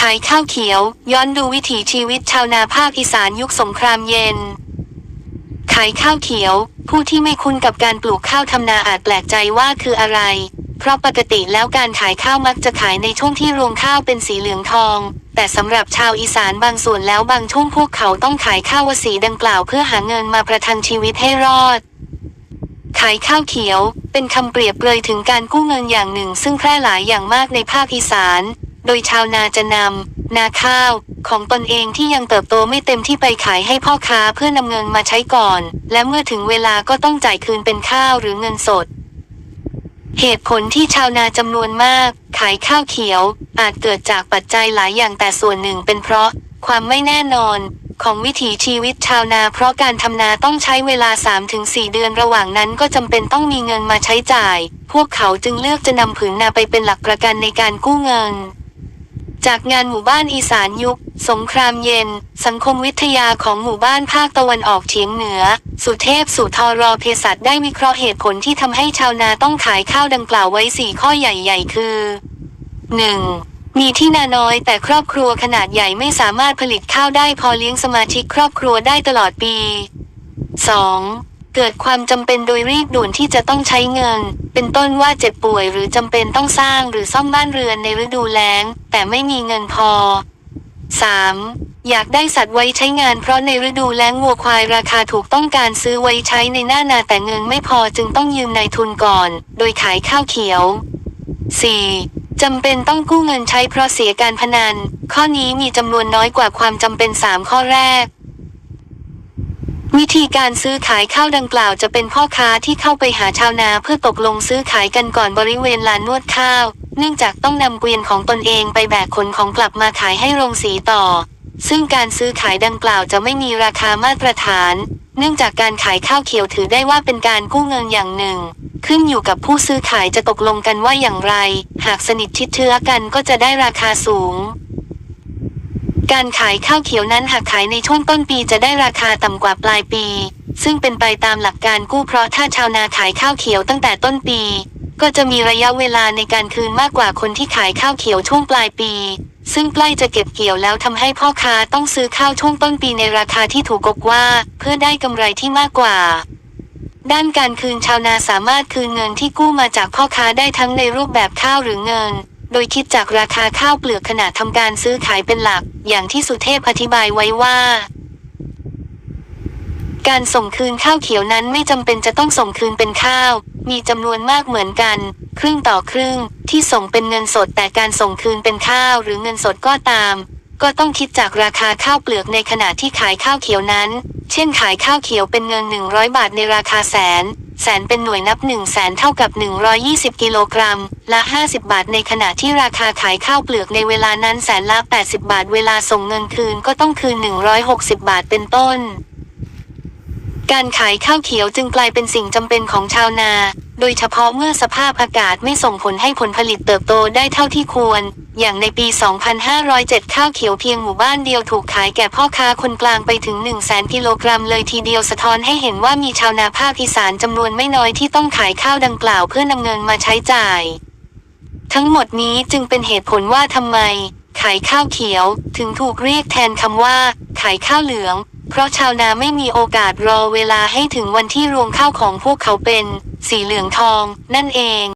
ขายข้าวเขียว ย้อนดูวิถีชีวิตชาวนาภาคอีสานยุคสงครามเย็น ขายข้าวเขียว ผู้ที่ไม่คุ้นกับการปลูกข้าวทำนาอาจแปลกใจว่าคืออะไร เพราะปกติแล้วการขายข้าวมักจะขายในช่วงที่รวงข้าวเป็นสีเหลืองทอง แต่สำหรับชาวอีสานบางส่วนแล้วบางช่วงพวกเขาต้องขายข้าววสีดังกล่าวเพื่อหาเงินมาประทังชีวิตให้รอดขายข้าวเขียว เป็นคำเปรียบเลยถึงการกู้เงินอย่างหนึ่ง ซึ่งแพร่หลายอย่างมากในภาคอีสาน ดยชาวนาจะนำนาข้าว ของตนเองที่ยังเติบโตไม่เต็มที่ไปขายให้พ่อค้าเพื่อนำเงินมาใช้ก่อน และเมื่อถึงเวลาก็ต้องจ่ายคืนเป็นข้าวหรือเงินสด เหตุผลที่ชาวนาจำนวนมาก ขายข้าวเขียว อาจเกิดจากปัจจัยหลายอย่างแต่ส่วนหนึ่งเป็นเพราะ ความไม่แน่นอนของวิถีชีวิตชาวนาเพราะการทำนาต้องใช้เวลา 3-4 เดือนระหว่างนั้นก็จำเป็นต้องมีเงินมาใช้จ่าย พวกเขาจึงเลือกจะนำผืนนาไปเป็นหลักประกันในการกู้เงิน จากงานหมู่บ้านอีสานยุค สงครามเย็น สังคมวิทยาของหมู่บ้านภาคตะวันออกเฉียงเหนือ สุเทพสุทรอเภสัชได้วิเคราะห์เหตุผลที่ทำให้ชาวนาต้องขายข้าวดังกล่าวไว้สี่ข้อใหญ่ ๆ คือ 1. มีที่นาน้อยแต่ครอบครัวขนาดใหญ่ไม่สามารถผลิตข้าวได้พอเลี้ยงสมาชิกครอบครัวได้ตลอดปี 2. เกิดความจำเป็นโดยรีบด่วนที่จะต้องใช้เงิน เป็นต้นว่าเจ็บป่วยหรือจำเป็นต้องสร้างหรือซ่อมบ้านเรือนในฤดูแล้ง แต่ไม่มีเงินพอ 3. อยากได้สัตว์ไว้ใช้งานเพราะในฤดูแล้งวัวควายราคาถูกต้องการซื้อไว้ใช้ในหน้านาแต่เงินไม่พอจึงต้องยืมนายทุนก่อน โดยขายข้าวเขียว 4. จำเป็นต้องกู้เงินใช้เพราะเสียการพนัน ข้อนี้มีจำนวนน้อยกว่าความจำเป็น 3 ข้อแรก วิธีการซื้อขายข้าวดังกล่าวจะเป็นพ่อค้าที่เข้าไปหาชาวนาเพื่อตกลงซื้อขายกันก่อนบริเวณลานนวดข้าว เนื่องจากต้องนำเกวียนของตนเองไปแบกขนของกลับมาขายให้โรงสีต่อ ซึ่งการซื้อขายดังกล่าวจะไม่มีราคามาตรฐาน เนื่องจากการขายข้าวเขียวถือได้ว่าเป็นการกู้เงินอย่างหนึ่ง ขึ้นอยู่กับผู้ซื้อขายจะตกลงกันว่าอย่างไร หากสนิทชิดเชื้อกันก็จะได้ราคาสูง การขายข้าวเขียวนั้นหากขายในช่วงต้นปีจะได้ราคาต่ำกว่าปลายปี ซึ่งเป็นไปตามหลักการกู้เพราะถ้าชาวนาขายข้าวเขียวตั้งแต่ต้นปี ก็จะมีระยะเวลาในการคืนมากกว่าคนที่ขายข้าวเขียวช่วงปลายปี ซึ่งใกล้จะเก็บเกี่ยวแล้วทำให้พ่อค้าต้องซื้อข้าวช่วงต้นปีในราคาที่ถูกกว่า เพื่อได้กำไรที่มากกว่าด้านการคืนชาวนาสามารถคืนเงินที่กู้มาจากพ่อค้าได้ทั้งในรูปแบบข้าวหรือเงิน โดยคิดจากราคาข้าวเปลือกขณะทำการซื้อขายเป็นหลัก อย่างที่สุเทพอธิบายไว้ว่า การส่งคืนข้าวเขียวนั้นไม่จำเป็นจะต้องส่งคืนเป็นข้าว มีจำนวนมากเหมือนกัน ครึ่งต่อครึ่งที่ส่งเป็นเงินสดแต่การส่งคืนเป็นข้าวหรือเงินสดก็ตาม ก็ต้องคิดจากราคาข้าวเปลือกในขณะที่ขายข้าวเขียวนั้น เช่นขายข้าวเขียวเป็นเงิน 100 บาทในราคาแสน แสนเป็นหน่วยนับ1 0 0 0แสนเท่ากับ 120 กิโลกรัม ละ 50 บาท ในขณะที่ราคาขายข้าวเปลือกในเวลานั้นแสนละ 80 บาท เวลาส่งเงินคืนก็ต้องคืน 160 บาทเป็นต้น การขายข้าวเขียวจึงกลายเป็นสิ่งจำเป็นของชาวนา โดยเฉพาะเมื่อสภาพอากาศไม่ส่งผลให้ผลผลิตเติบโตได้เท่าที่ควร อย่างในปี 2507 ข้าวเขียวเพียงหมู่บ้านเดียวถูกขายแก่พ่อค้าคนกลางไปถึง 1 0 0 0 0แสนกิโลกรัมเลยทีเดียวสะท้อนให้เห็นว่ามีชาวนาภาคอีสานจำนวนไม่น้อยที่ต้องขายข้าวดังกล่าวเพื่อนำเงินมาใช้จ่าย ทั้งหมดนี้จึงเป็นเหตุผลว่าทำไม ขายข้าวเขียวถึงถูกเรียกแทนคำว่า ขายข้าวเหลือง เพราะชาวนาไม่มีโอกาสรอเวลาให้ถึงวันที่รวงข้าวของพวกเขาเป็น สีเหลืองทอง นั่นเอง